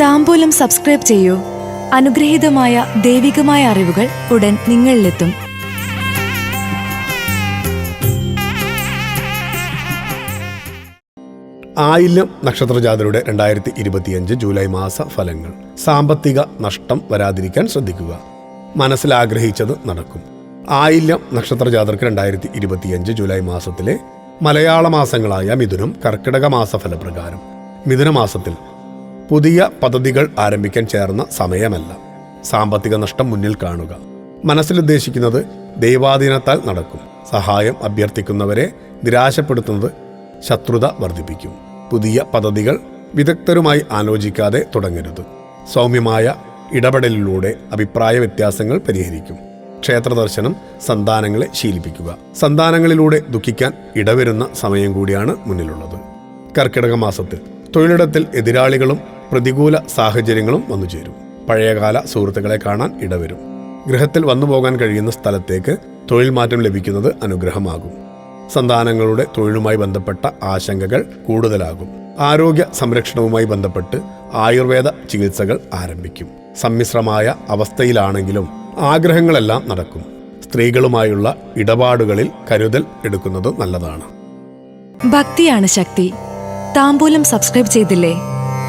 താമ്പൂലം subscribe ചെയ്യൂ. അനുഗ്രഹീതമായ ദൈവികമായ അറിവുകൾ ഉടൻ നിങ്ങളിലെത്തും. ആയില്യം നക്ഷത്രജാതരുടെ രണ്ടായിരത്തി ഇരുപത്തിയഞ്ച് ജൂലൈ മാസ ഫലങ്ങൾ. സാമ്പത്തിക നഷ്ടം വരാതിരിക്കാൻ ശ്രദ്ധിക്കുക. മനസ്സിൽ ആഗ്രഹിച്ചത് നടക്കും. ആയില്യം നക്ഷത്രജാതർക്ക് രണ്ടായിരത്തി ഇരുപത്തിയഞ്ച് ജൂലൈ മാസത്തിലെ മലയാള മാസങ്ങളായ മിഥുനം കർക്കിടക മാസ ഫലപ്രകാരം. മിഥുന മാസത്തിൽ പുതിയ പദ്ധതികൾ ആരംഭിക്കാൻ ചേർന്ന സമയമല്ല. സാമ്പത്തിക നഷ്ടം മുന്നിൽ കാണുക. മനസ്സിലുദ്ദേശിക്കുന്നത് ദൈവാധീനത്താൽ നടക്കും. സഹായം അഭ്യർത്ഥിക്കുന്നവരെ നിരാശപ്പെടുത്തുന്നത് ശത്രുത വർദ്ധിപ്പിക്കും. പുതിയ പദ്ധതികൾ വിദഗ്ധരുമായി ആലോചിക്കാതെ തുടങ്ങരുത്. സൗമ്യമായ ഇടപെടലിലൂടെ അഭിപ്രായ വ്യത്യാസങ്ങൾ പരിഹരിക്കും. ക്ഷേത്ര ദർശനം സന്താനങ്ങളെ ശീലിപ്പിക്കുക. സന്താനങ്ങളിലൂടെ ദുഃഖിക്കാൻ ഇടവരുന്ന സമയം കൂടിയാണ് മുന്നിലുള്ളത്. കർക്കിടക മാസത്തിൽ തൊഴിലിടത്തിൽ എതിരാളികളും പ്രതികൂല സാഹചര്യങ്ങളും വന്നു ചേരും. പഴയകാല സുഹൃത്തുക്കളെ കാണാൻ ഇടവരും. ഗൃഹത്തിൽ വന്നു പോകാൻ കഴിയുന്ന സ്ഥലത്തേക്ക് തൊഴിൽ മാറ്റം ലഭിക്കുന്നത് അനുഗ്രഹമാകും. സന്താനങ്ങളുടെ തൊഴിലുമായി ബന്ധപ്പെട്ട ആശങ്കകൾ കൂടുതലാകും. ആരോഗ്യ സംരക്ഷണവുമായി ബന്ധപ്പെട്ട് ആയുർവേദ ചികിത്സകൾ ആരംഭിക്കും. സമ്മിശ്രമായ അവസ്ഥയിലാണെങ്കിലും ആഗ്രഹങ്ങളെല്ലാം നടക്കും. സ്ത്രീകളുമായുള്ള ഇടപാടുകളിൽ കരുതൽ എടുക്കുന്നത് നല്ലതാണ്. ഭക്തിയാണ് ശക്തി. താമ്പൂലം സബ്സ്ക്രൈബ് ചെയ്തില്ലേ?